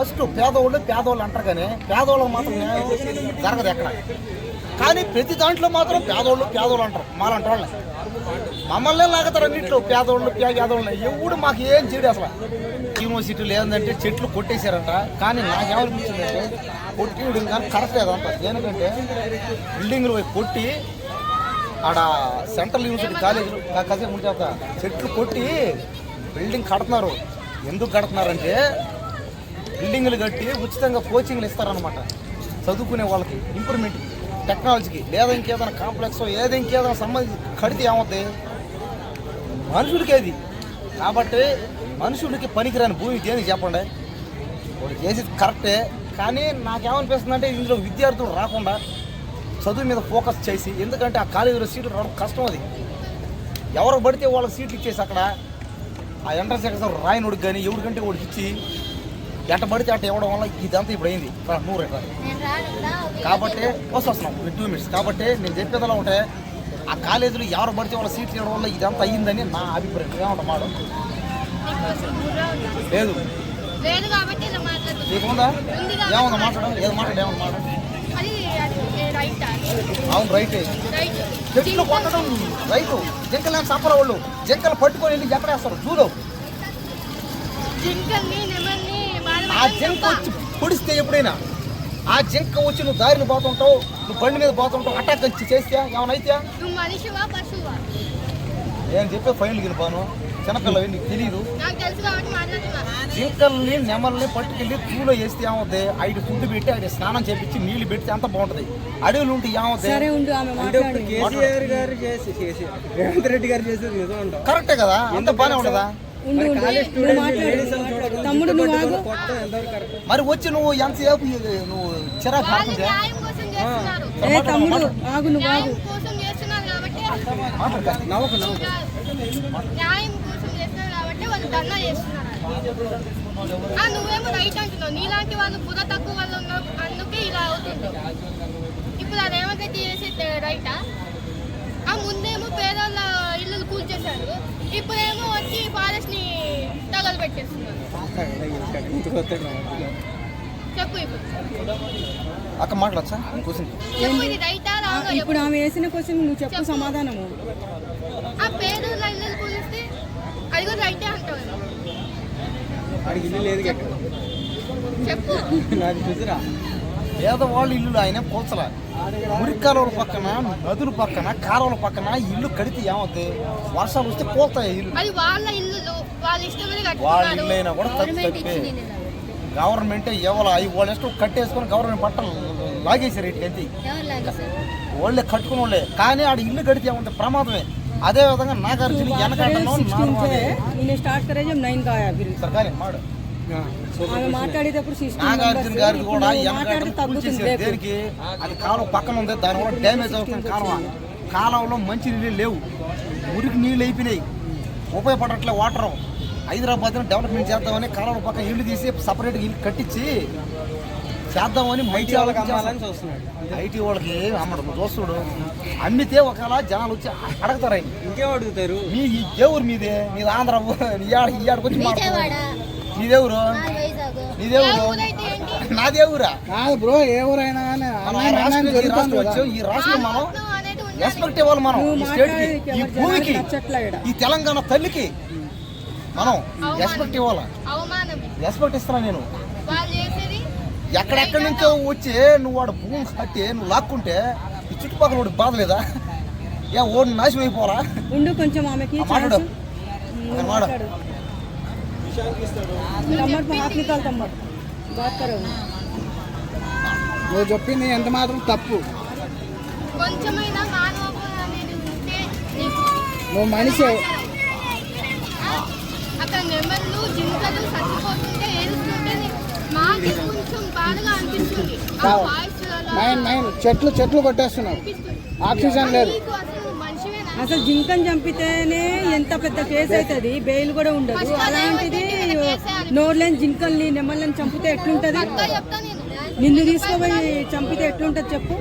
First పేదవాళ్ళు పేదవాళ్ళు అంటారు కానీ పేదవాళ్ళకి మాత్రం న్యాయం చేసేది జరగదు ఎక్కడ. కానీ ప్రతి దాంట్లో మాత్రం పేదవాళ్ళు పేదవాళ్ళు అంటారు. మాలాంటి వాళ్ళని. మమ్మల్ని లాగుతారు అన్నింటిలో పేదవాళ్ళు పే- పేదవాళ్ళు ఎవడు మాకు ఏం చేయడు అసలు. యూనివర్సిటీ లేదంటే చెట్లు కొట్టేశారంట. కానీ నాకేమనిపించిందంటే కొట్టేయడం కానీ కరెక్ట్ లేదంట. ఎందుకంటే బిల్డింగ్లు పోయి కొట్టి ఆడ సెంట్రల్ యూనివర్సిటీ కాలేజీలు కాసేపు ఉంటే చెట్లు కొట్టి బిల్డింగ్ కడుతున్నారు. ఎందుకు కడుతున్నారంటే బిల్డింగ్లు కట్టి ఉచితంగా కోచింగ్లు ఇస్తారనమాట చదువుకునే వాళ్ళకి ఇంప్రూవ్మెంట్ టెక్నాలజీకి లేదా ఇంకేదైనా కాంప్లెక్స్ ఏదో ఇంకేదైనా సంబంధించి కడితే ఏమవుతాయి మనుషులకి అది కాబట్టి మనుషులకి పనికిరాని భూమి దేనికి చెప్పండి? వాడు చేసేది కరెక్టే కానీ నాకేమనిపిస్తుంది అంటే ఇందులో విద్యార్థులు రాకుండా చదువు మీద ఫోకస్ చేసి ఎందుకంటే ఆ కాలేజీలో సీట్లు రావడం కష్టం అది. ఎవరు పడితే వాళ్ళకి సీట్లు ఇచ్చేసి అక్కడ ఆ ఎంట్రన్స్ ఎగ్జామ్ రాయనుడికి కానీ ఎవరికంటే వాడికి ఇచ్చి ఎట్ట పడితే అట్ట ఇవ్వడం వల్ల ఇదంతా ఇప్పుడు అయింది. నూరు ఎకరాలు. కాబట్టి వస్తు వస్తున్నాం టూ మినిట్స్. కాబట్టి నేను చెప్పేదలా ఉంటే ఆ కాలేజీలో ఎవరు పడితే వాళ్ళ సీట్లు ఇవ్వడం వల్ల ఇదంతా అయ్యిందని నా అభిప్రాయం. ఏమంటా మాట? లేదు. నీకుందా? ఏముందా మాట్లాడు? ఏది మాట్లాడు? ఏమన్నా మాట్లాడు? అవును రైటే. చెట్లు కొట్టడం రైతు జింకలు చంపల వాళ్ళు. జింకలు పట్టుకొని వెళ్ళి ఎక్కడేస్తారు జూలో జింకల్ని జింక వచ్చి పొడిస్తే ఎప్పుడైనా? ఆ జింక వచ్చి నువ్వు దారిని పోతుంటావు నువ్వు బండి మీద పోతుంటావు అటాక్ వచ్చి చేస్తే ఏమైనా నేను చెప్పే ఫైన్లు గెలిపాను చిన్నపిల్లవి నీకు తెలియదు జింకల్ని నెమల్ని పట్టుకెళ్ళి పూలో వేస్తే ఏమవుద్ది? ఐదు ఫుడ్ పెట్టి ఐదు స్నానం చేపించి నీళ్ళు పెడితే అంత బాగుంటది. అడవులు ఉంటే ఏమవుతాయి కేసీఆర్ గారు చేసి రేవంత్ రెడ్డి గారు చేసేది కరెక్టే కదా? అంత బాగానే ఉండదా? తమ్ముడు నువ్వు ఆగు. మరి వచ్చి నువ్వు ఎంతసేపు నువ్వు చిరాకు వాళ్ళు పడుతుందే న్యాయం కోసం చేస్తున్నారు. ఏ తమ్ముడు ఆగు నువ్వు ఆగు. న్యాయం కోసం చేస్తున్నారు కాబట్టి మాట్లాడు నవ్వకు నవ్వకు. న్యాయం కోసం చేస్తున్నారు కాబట్టి వాళ్ళు ధర్నా చేస్తున్నారు. ఆ, నువ్వేమో రైట్ అంటున్నావు. నీలాంటి వాళ్ళు బుర్ర తక్కువ వాళ్ళు ఉన్న అందుకే ఇలా అవుతుంది. ఇప్పుడు రేవంత్ రెడ్డి చేసే రైటా కూల్చేశారు ఇప్పుడేమో వచ్చి ఫారెస్ట్ని తగలబెట్టేస్తున్నారు. ఇంటికి వస్తాడు చెప్పు ఇప్పుడు. అక్క మాట్లాడచ్చా? కూర్చుని. చెప్పు ఇది రైటా రాంగా ఇప్పుడు ఆమె వేసిన క్వశ్చన్ నువ్వు చెప్పు సమాధానము. ఆ పేదోళ్ళ ఇల్లు కూలిస్తే అది కూడా రైటే అంటావు ఇల్లు లేదు చెప్పు. నాకు చూసిరా? పేదవాళ్ళు ఇల్లు ఆయన కూల్చల మురికాలువల పక్కన నదుల పక్కన కాలువల పక్కన ఇల్లు కడితే ఏమవుతాయి వర్షాలు వస్తే కోల్తాయి ఇల్లు అది వాళ్ళ ఇల్లు వాళ్ళ ఇష్టమని వాళ్ళ కట్టుకున్నారు ఇల్లు అయినా కూడా తప్పు తప్పే గవర్నమెంట్ ఎవరు అవి వాళ్ళ ఇష్టం కట్టేసుకొని గవర్నమెంట్ బట్టలు లాగేసారు ఇట్లంతే వాళ్ళే కట్టుకుని వాళ్ళే కానీ ఆడ ఇల్లు కడితే ఏమంటే ప్రమాదమే అదే విధంగా నాగార్జున వెనకట్టను सिक्सटीन से కూడా అది కాలం పక్కన ఉంది దానివల్ల డ్యామేజ్ అవుతుంది కాలం కాలంలో మంచి నీళ్ళు లేవు. మురికి నీళ్ళు అయిపోయినాయి. ఉపయోగపడట్లే వాటర్. హైదరాబాద్ని డెవలప్మెంట్ చేద్దామని కాలం పక్కన ఇల్లు తీసి సపరేట్గా ఇల్లు కట్టించి చేద్దామని మంచి వాళ్ళకి అమ్మాలని చూస్తున్నాడు. ఐటీ వాళ్ళకి అమ్మడు చూస్తున్నాడు. అమ్మితే ఒకలా జనాలు వచ్చి అడుగుతారు ఇంకేం అడుగుతారు? మీ ఈ ఏ మీదే మీద ఆంధ్ర ఈ ఆడ- ఈ ఆడకొచ్చి మాట్లాడు. నీదేవురు? నీదేవురు? ఊరైతే ఏంటి? నా దేవురా కాదు బ్రో ఏ ఊరైనా వచ్చాం. ఈ రాష్ట్రం మనం. రెస్పెక్ట్ ఇవ్వాలి మనం. ఈ స్టేట్కి మాట్లాడేది ఈ ఎవరి భూమికి. ఈ తెలంగాణ తల్లికి మనం రెస్పెక్ట్ ఇవ్వాలి? అవమానం రెస్పెక్ట్ ఇస్తున్నా నేను. ఎక్కడెక్కడి నుంచో వచ్చి నువ్వు వాడు భూమి కట్టి నువ్వు లాక్కుంటే ఈ చుట్టుపక్కల వాడికి బాధ లేదా? ఏ ఓడి నాశనం అయిపోరా ఉండు కొంచెం ఆమెకి మాట్లాడు. మాట్లాడు. నువ్వు చెప్పింది ఎంత మాత్రం తప్పు. నువ్వు మనిషి చెట్లు చెట్లు కొట్టేస్తున్నావు. ఆక్సిజన్ లేదు. అసలు జింకని చంపితేనే ఎంత పెద్ద కేసు అవుతుంది? బెయిల్ కూడా ఉండదు. అలాంటిది నోర్లేని జింకల్ని నెమ్మల్ని చంపితే ఎట్లుంటది? నిన్ను తీసుకుపోయి చంపితే ఎట్లుంటది చెప్పు?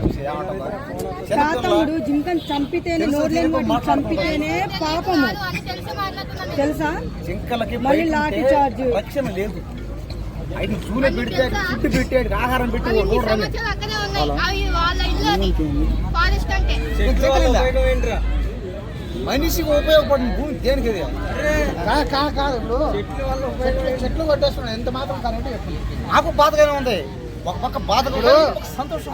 తాతమ్ముడు జింకని చంపితేనే నోర్లేని వాటిని చంపితేనే పాపము. తెలిసి మళ్ళీ లాఠీ చార్జ్. లేదు. పెడితే ఫుడ్ ఆహారం పెట్టి ఫారెస్ట్ అంటే. మనిషికి ఉపయోగపడిన భూమి దేనికి కాదు ఇప్పుడు చెట్లు చెట్లు కొట్టేస్తున్నాడు. ఎంత మాత్రం కరెంట్ నాకు బాధగానే ఉంది. ఒక పక్క బాధ సంతోషం